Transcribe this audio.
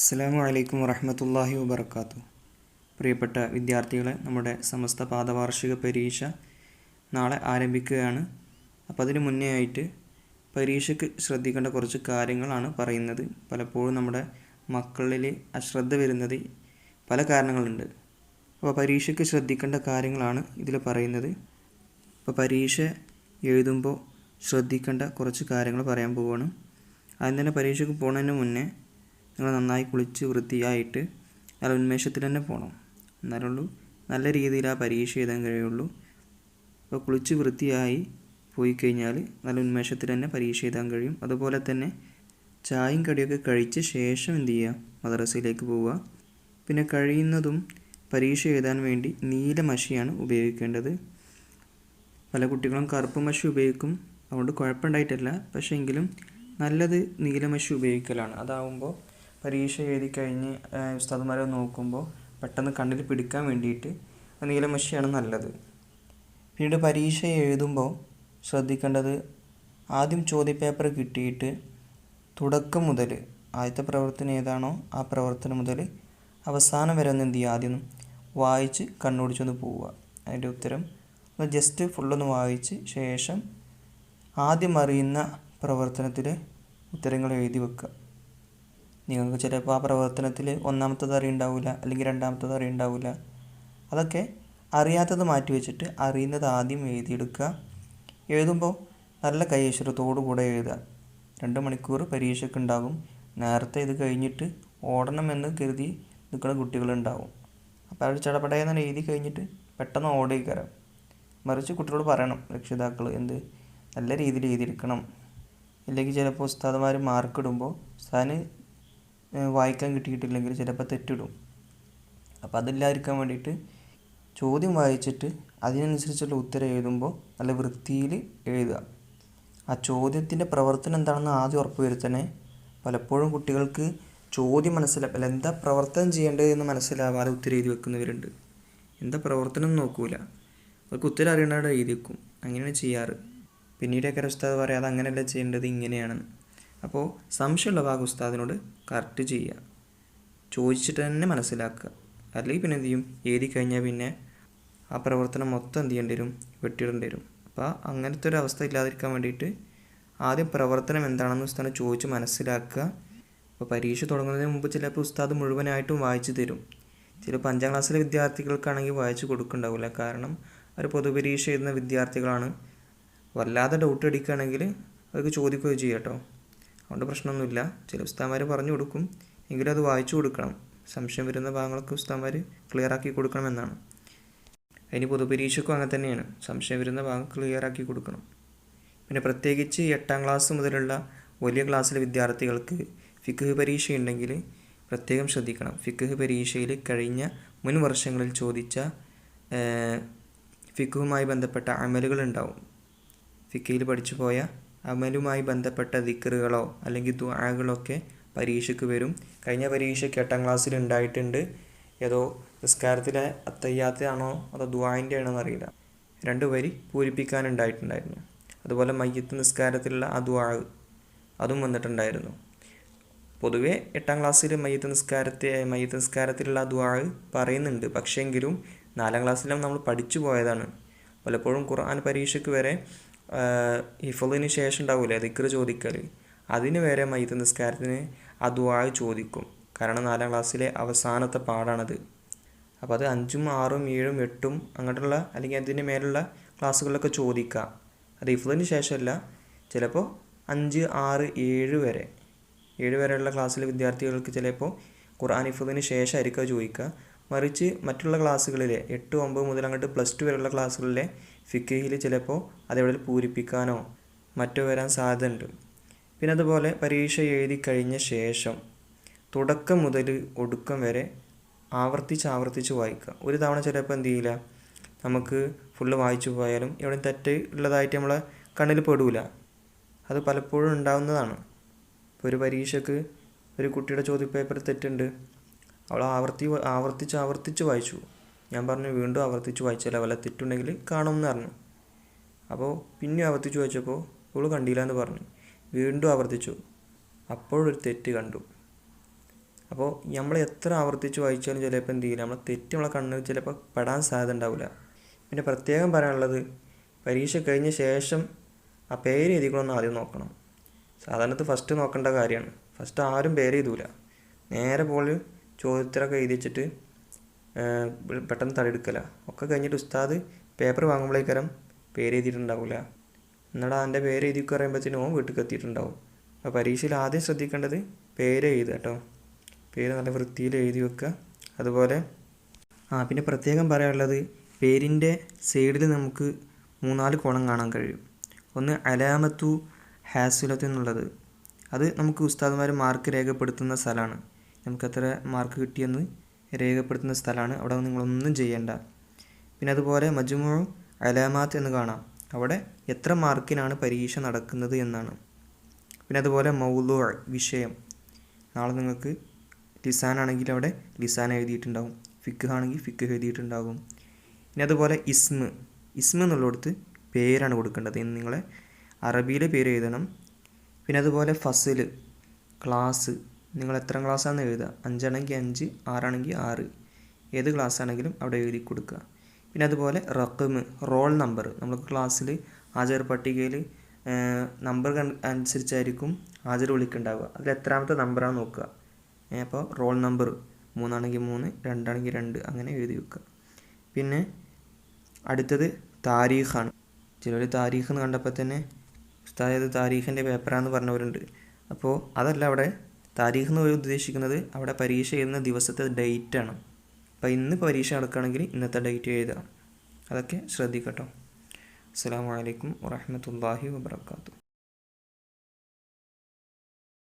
അസ്സാം വലൈക്കും വറഹമത്തല്ലാഹി വബർക്കാത്തു പ്രിയപ്പെട്ട വിദ്യാർത്ഥികളെ നമ്മുടെ സമസ്ത പാദവാർഷിക പരീക്ഷ നാളെ ആരംഭിക്കുകയാണ്. അപ്പോൾ അതിന് മുന്നേ ആയിട്ട് പരീക്ഷയ്ക്ക് ശ്രദ്ധിക്കേണ്ട കുറച്ച് കാര്യങ്ങളാണ് പറയുന്നത്. പലപ്പോഴും നമ്മുടെ മക്കളിൽ അശ്രദ്ധ വരുന്നത് പല കാരണങ്ങളുണ്ട്. അപ്പോൾ പരീക്ഷയ്ക്ക് ശ്രദ്ധിക്കേണ്ട കാര്യങ്ങളാണ് ഇതിൽ പറയുന്നത്. അപ്പോൾ പരീക്ഷ എഴുതുമ്പോൾ ശ്രദ്ധിക്കേണ്ട കുറച്ച് കാര്യങ്ങൾ പറയാൻ പോവുകയാണ്. അതിന് തന്നെ പരീക്ഷയ്ക്ക് പോകുന്നതിന് മുന്നേ നിങ്ങൾ നന്നായി കുളിച്ച് വൃത്തിയായിട്ട് നല്ല ഉന്മേഷത്തിൽ തന്നെ പോകണം എന്നാലുള്ളൂ നല്ല രീതിയിൽ ആ പരീക്ഷ എഴുതാൻ കഴിയുള്ളൂ. അപ്പോൾ കുളിച്ച് വൃത്തിയായി പോയി കഴിഞ്ഞാൽ നല്ല ഉന്മേഷത്തിൽ തന്നെ പരീക്ഷ എഴുതാൻ കഴിയും. അതുപോലെ തന്നെ ചായയും കടിയൊക്കെ കഴിച്ച ശേഷം എന്ത് ചെയ്യുക? മദ്രസയിലേക്ക് പോവുക. പിന്നെ കഴിയുന്നതും പരീക്ഷ എഴുതാൻ വേണ്ടി നീല മഷിയാണ് ഉപയോഗിക്കേണ്ടത്. പല കുട്ടികളും കറുപ്പ് മഷി ഉപയോഗിക്കും. അതുകൊണ്ട് കുഴപ്പമുണ്ടായിട്ടില്ല. പക്ഷേ എങ്കിലും നല്ലത് നീലമഷി ഉപയോഗിക്കലാണ്. അതാവുമ്പോൾ പരീക്ഷ എഴുതി കഴിഞ്ഞ് ഉസ്താദുമാരെ നോക്കുമ്പോൾ പെട്ടെന്ന് കണ്ണിൽ പിടിക്കാൻ വേണ്ടിയിട്ട് നീലമഷിയാണ് നല്ലത്. പിന്നീട് പരീക്ഷ എഴുതുമ്പോൾ ശ്രദ്ധിക്കേണ്ടത് ആദ്യം ചോദ്യപേപ്പർ കിട്ടിയിട്ട് തുടക്കം മുതൽ ആദ്യത്തെ പ്രവർത്തനം ഏതാണോ ആ പ്രവർത്തനം മുതൽ അവസാനം വരെ ഒന്ന് എന്ത് ചെയ്യുക? ആദ്യം വായിച്ച് കണ്ണോടിച്ചൊന്ന് പോവുക. അതിന്റെ ഉത്തരം ജസ്റ്റ് ഫുള്ളൊന്ന് വായിച്ച് ശേഷം ആദ്യം അറിയുന്ന പ്രവർത്തനത്തിൽ ഉത്തരങ്ങൾ എഴുതി വെക്കുക. നിങ്ങൾക്ക് ചിലപ്പോൾ ആ പ്രവർത്തനത്തിൽ ഒന്നാമത്തത് അറിയുണ്ടാവില്ല അല്ലെങ്കിൽ രണ്ടാമത്തത് അറിയുണ്ടാവില്ല അതൊക്കെ അറിയാത്തത് മാറ്റി വെച്ചിട്ട് അറിയുന്നത് ആദ്യം എഴുതിയെടുക്കുക. എഴുതുമ്പോൾ നല്ല കൈശ്വരത്തോടു കൂടെ എഴുതുക. രണ്ട് മണിക്കൂർ പരീക്ഷയ്ക്ക് ഉണ്ടാകും. നേരത്തെ ഇത് കഴിഞ്ഞിട്ട് ഓടണമെന്ന് കരുതി നിൽക്കുന്ന കുട്ടികളുണ്ടാവും. അപ്പോൾ അവർ ചടപടയെന്ന് എഴുതി കഴിഞ്ഞിട്ട് പെട്ടെന്ന് ഓടിക്കരാം മറിച്ച് കുട്ടികളോട് പറയണം രക്ഷിതാക്കൾ എന്ത് നല്ല രീതിയിൽ എഴുതിയെടുക്കണം. ഇല്ലെങ്കിൽ ചിലപ്പോൾ ഉസ്താദന്മാർ മാർക്ക് ഇടുമ്പോൾ ഉസ്താദിന് വായിക്കാൻ കിട്ടിയിട്ടില്ലെങ്കിൽ ചിലപ്പോൾ തെറ്റിടും. അപ്പോൾ അതില്ലാതിരിക്കാൻ വേണ്ടിയിട്ട് ചോദ്യം വായിച്ചിട്ട് അതിനനുസരിച്ചുള്ള ഉത്തരം എഴുതുമ്പോൾ നല്ല വൃത്തിയിൽ എഴുതുക. ആ ചോദ്യത്തിന്റെ പ്രവർത്തനം എന്താണെന്ന് ആദ്യം ഉറപ്പ് വരുത്തണേ. പലപ്പോഴും കുട്ടികൾക്ക് ചോദ്യം മനസ്സിലാക്കില്ല എന്താ പ്രവർത്തനം ചെയ്യേണ്ടത് എന്ന് മനസ്സിലാവാതെ ഉത്തരം എഴുതി വെക്കുന്നവരുണ്ട്. എന്താ പ്രവർത്തനം നോക്കൂല. അവർക്ക് ഉത്തരം അറിയേണ്ടവിടെ എഴുതി വെക്കും. അങ്ങനെയാണ് ചെയ്യാറ്. പിന്നീടൊക്കെ ഉസ്താദ് പറയാം അത് അങ്ങനെയല്ല ചെയ്യേണ്ടത് ഇങ്ങനെയാണെന്ന്. അപ്പോൾ സംശയമുള്ള ഭാഗം ഉസ്താദിനോട് കറക്റ്റ് ചെയ്യുക. ചോദിച്ചിട്ട് തന്നെ മനസ്സിലാക്കുക. അല്ലെങ്കിൽ പിന്നെ എന്ത് ചെയ്യും എഴുതി കഴിഞ്ഞാൽ പിന്നെ ആ പ്രവർത്തനം മൊത്തം എന്ത് ചെയ്യേണ്ടി വരും? വെട്ടിയിടേണ്ടി വരും. അപ്പോൾ അങ്ങനത്തെ ഒരു അവസ്ഥ ഇല്ലാതിരിക്കാൻ വേണ്ടിയിട്ട് ആദ്യം പ്രവർത്തനം എന്താണെന്ന് ഉസ്താദിനെ ചോദിച്ച് മനസ്സിലാക്കുക. അപ്പോൾ പരീക്ഷ തുടങ്ങുന്നതിന് മുമ്പ് ചിലപ്പോൾ ഉസ്താദ് മുഴുവനായിട്ടും വായിച്ചു തരും. ചിലപ്പോൾ അഞ്ചാം ക്ലാസ്സിലെ വിദ്യാർത്ഥികൾക്കാണെങ്കിൽ വായിച്ചു കൊടുക്കുന്നുണ്ടാവില്ല. കാരണം അവർ പൊതുപരീക്ഷ എഴുതുന്ന വിദ്യാർത്ഥികളാണ്. വല്ലാതെ ഡൗട്ട് അടിക്കുകയാണെങ്കിൽ അവർക്ക് ചോദിക്കുകയോ ചെയ്യാം കേട്ടോ. അതുകൊണ്ട് പ്രശ്നമൊന്നുമില്ല. ചില ഉസ്താന്മാർ പറഞ്ഞു കൊടുക്കും. എങ്കിലും അത് വായിച്ചു കൊടുക്കണം. സംശയം വരുന്ന ഭാഗങ്ങളൊക്കെ ഉസ്താന്മാർ ക്ലിയർ ആക്കി കൊടുക്കണമെന്നാണ്. അതിന് പൊതുപരീക്ഷയ്ക്കും അങ്ങനെ തന്നെയാണ്. സംശയം വരുന്ന ഭാഗം ക്ലിയർ ആക്കി കൊടുക്കണം. പിന്നെ പ്രത്യേകിച്ച് എട്ടാം ക്ലാസ് മുതലുള്ള വലിയ ക്ലാസ്സിലെ വിദ്യാർത്ഥികൾക്ക് ഫിഖ് പരീക്ഷ ഉണ്ടെങ്കിൽ പ്രത്യേകം ശ്രദ്ധിക്കണം. ഫിഖ് പരീക്ഷയിൽ കഴിഞ്ഞ മുൻ വർഷങ്ങളിൽ ചോദിച്ച ഫിക്കുമായി ബന്ധപ്പെട്ട അമലുകൾ ഉണ്ടാവും. ഫിക്കയിൽ പഠിച്ചു പോയ അമലുമായി ബന്ധപ്പെട്ട ദിക്കറുകളോ അല്ലെങ്കിൽ ദുആകളൊക്കെ പരീക്ഷയ്ക്ക് വരും. കഴിഞ്ഞ പരീക്ഷയ്ക്ക് എട്ടാം ക്ലാസ്സിൽ ഉണ്ടായിട്ടുണ്ട്. ഏതോ നിസ്കാരത്തിലെ അത്തയ്യാത്തയാണോ അതോ ദുആന്റെ ആണോ എന്നറിയില്ല രണ്ട് വരി പൂരിപ്പിക്കാനുണ്ടായിട്ടുണ്ടായിരുന്നു അതുപോലെ മയ്യത്ത് നിസ്കാരത്തിലുള്ള ആ ദുആ അതും വന്നിട്ടുണ്ടായിരുന്നു. പൊതുവേ എട്ടാം ക്ലാസ്സിൽ മയ്യത്ത് നിസ്കാരത്തെ മയ്യത്ത് നിസ്കാരത്തിലുള്ള ദുആ പറയുന്നുണ്ട്. പക്ഷേങ്കിലും നാലാം ക്ലാസ്സിലും നമ്മൾ പഠിച്ചു പോയതാണ്. പലപ്പോഴും ഖുർആൻ പരീക്ഷയ്ക്ക് വരെ ഹിഫലിന് ശേഷം ഉണ്ടാവില്ലേ ദിക്കർ ചോദിക്കൽ അതിന് വരെ മയ്യത്ത് നിസ്കാരത്തിന് ആ ചോദിക്കും. കാരണം നാലാം ക്ലാസ്സിലെ അവസാനത്തെ പാടാണത് അപ്പോൾ അത് അഞ്ചും ആറും ഏഴും എട്ടും അങ്ങോട്ടുള്ള അല്ലെങ്കിൽ അതിന് മേലുള്ള ക്ലാസ്സുകളിലൊക്കെ ചോദിക്കാം. അത് ഹിഫലിന് ശേഷമല്ല. ചിലപ്പോൾ അഞ്ച് ആറ് ഏഴ് വരെ. ഏഴ് വരെയുള്ള ക്ലാസ്സിലെ വിദ്യാർത്ഥികൾക്ക് ചിലപ്പോൾ ഖുർആൻ ഹിഫലിന് ശേഷമായിരിക്കും ചോദിക്കുക. മറിച്ച് മറ്റുള്ള ക്ലാസ്സുകളിലെ എട്ട് ഒമ്പത് മുതൽ അങ്ങോട്ട് പ്ലസ് ടു വരെയുള്ള ക്ലാസ്സുകളിലെ ഫിക്കയിൽ ചിലപ്പോൾ അതേപോലെ പൂരിപ്പിക്കാനോ മറ്റോ വരാൻ സാധ്യതയുണ്ട്. പിന്നെ അതുപോലെ പരീക്ഷ എഴുതി കഴിഞ്ഞ ശേഷം തുടക്കം മുതൽ ഒടുക്കം വരെ ആവർത്തിച്ച് ആവർത്തിച്ച് വായിക്കുക ഒരു തവണ ചിലപ്പോൾ എന്ത് ചെയ്യില്ല? നമുക്ക് ഫുള്ള് വായിച്ചു പോയാലും എവിടെ തെറ്റ് ഉള്ളതായിട്ട് നമ്മളെ കണ്ണിൽ പെടൂല. അത് പലപ്പോഴും ഉണ്ടാവുന്നതാണ്. ഇപ്പോൾ ഒരു പരീക്ഷയ്ക്ക് ഒരു കുട്ടിയുടെ ചോദ്യപേപ്പർ തെറ്റുണ്ട്. അവൾ ആവർത്തി ആവർത്തിച്ച് ആവർത്തിച്ച് വായിച്ചു. ഞാൻ പറഞ്ഞു വീണ്ടും ആവർത്തിച്ച് വായിച്ചാൽ വല്ല തെറ്റുണ്ടെങ്കിൽ കാണുമെന്ന് പറഞ്ഞു. അപ്പോൾ പിന്നെ ആവർത്തിച്ച് വായിച്ചപ്പോൾ അവൾ കണ്ടില്ല എന്ന് പറഞ്ഞു. വീണ്ടും ആവർത്തിച്ചു. അപ്പോഴൊരു തെറ്റ് കണ്ടു. അപ്പോൾ നമ്മൾ എത്ര ആവർത്തിച്ച് വായിച്ചാലും ചിലപ്പോൾ എന്ത് ചെയ്യില്ല. നമ്മളെ തെറ്റ് നമ്മളെ കണ്ണിൽ ചിലപ്പോൾ പെടാൻ സാധ്യത ഉണ്ടാവില്ല. പിന്നെ പ്രത്യേകം പറയാനുള്ളത് പരീക്ഷ കഴിഞ്ഞ ശേഷം ആ പേര് എഴുതിക്കണമെന്ന് ആദ്യം നോക്കണം. സാധാരണ ഫസ്റ്റ് നോക്കേണ്ട കാര്യമാണ്. ഫസ്റ്റ് ആരും പേര് എഴുതൂല. നേരെ പോലെ ചോദ്യത്തിലൊക്കെ എഴുതി വെച്ചിട്ട് പെട്ടെന്ന് തടിയെടുക്കല ഒക്കെ കഴിഞ്ഞിട്ട് ഉസ്താദ് പേപ്പർ വാങ്ങുമ്പോഴേക്കാരം പേര് എഴുതിയിട്ടുണ്ടാവില്ല എന്നിട്ട് അതിന്റെ പേര് എഴുതി പറയുമ്പോഴത്തേനും ഓൻ വീട്ടിൽ എത്തിയിട്ടുണ്ടാവും അപ്പോൾ പരീക്ഷയിൽ ആദ്യം ശ്രദ്ധിക്കേണ്ടത് പേര് എഴുതുക കേട്ടോ പേര് നല്ല വൃത്തിയിൽ എഴുതി വെക്കുക അതുപോലെ ആ പിന്നെ പ്രത്യേകം പറയാനുള്ളത് പേരിന്റെ സൈഡിൽ നമുക്ക് മൂന്നാൽ കോണം കാണാൻ കഴിയും. ഒന്ന് അലാമത്തു ഹാസുലത്ത് എന്നുള്ളത്. അത് നമുക്ക് ഉസ്താദ്മാർ മാർക്ക് രേഖപ്പെടുത്തുന്ന സ്ഥലമാണ്. നമുക്ക് എത്ര മാർക്ക് കിട്ടിയെന്ന് രേഖപ്പെടുത്തുന്ന സ്ഥലമാണ്. അവിടെ നിങ്ങളൊന്നും ചെയ്യേണ്ട. പിന്നെ അതുപോലെ മജ്മു അലാമാത്ത് എന്ന് കാണാം. അവിടെ എത്ര മാർക്കിനാണ് പരീക്ഷ നടക്കുന്നത് എന്നാണ്. പിന്നെ അതുപോലെ മൗലു വിഷയം. നാളെ നിങ്ങൾക്ക് ലിസാൻ ആണെങ്കിൽ അവിടെ ലിസാൻ എഴുതിയിട്ടുണ്ടാകും ഫിക്ക് ആണെങ്കിൽ ഫിക്ക് എഴുതിയിട്ടുണ്ടാകും പിന്നെ അതുപോലെ ഇസ്മ്. ഇസ്മ എന്നുള്ളിടത്ത് പേരാണ് കൊടുക്കേണ്ടത്. ഇന്ന് നിങ്ങളെ അറബിയിലെ പേര് എഴുതണം. പിന്നെ അതുപോലെ ഫസിൽ ക്ലാസ് നിങ്ങൾ എത്ര ക്ലാസ്സാണെന്ന് എഴുതുക. അഞ്ചാണെങ്കിൽ അഞ്ച് ആറാണെങ്കിൽ ആറ്. ഏത് ക്ലാസ് ആണെങ്കിലും അവിടെ എഴുതി കൊടുക്കുക. പിന്നെ അതുപോലെ റക്കമ് റോൾ നമ്പർ. നമുക്ക് ക്ലാസ്സിൽ ഹാജർ പട്ടികയിൽ നമ്പർ അനുസരിച്ചായിരിക്കും ഹാജർ വിളിക്കുണ്ടാവുക. അതിൽ എത്രാമത്തെ നമ്പറാണ് നോക്കുക. അപ്പോൾ റോൾ നമ്പർ മൂന്നാണെങ്കിൽ മൂന്ന് രണ്ടാണെങ്കിൽ രണ്ട് അങ്ങനെ എഴുതി വെക്കുക. പിന്നെ അടുത്തത് താരീഖാണ്. ചിലർ താരീഖ് എന്ന് കണ്ടപ്പോൾ തന്നെ ഉസ്താദ് താരീഖിന്റെ പേപ്പറാന്ന് പറഞ്ഞവരുണ്ട്. അപ്പോൾ അതല്ല അവിടെ താരീഖ് എന്ന് ഉദ്ദേശിക്കുന്നത് അവിടെ പരീക്ഷ എഴുതുന്ന ദിവസത്തെ ആണ്. അപ്പോൾ ഇന്ന് പരീക്ഷ നടക്കുകയാണെങ്കിൽ ഇന്നത്തെ ഡേറ്റ് എഴുതുക അതൊക്കെ ശ്രദ്ധിക്കട്ടോ. അസ്സാം വലൈക്കും വാഹമത്തല്ലാഹി വാബർക്കാത്തു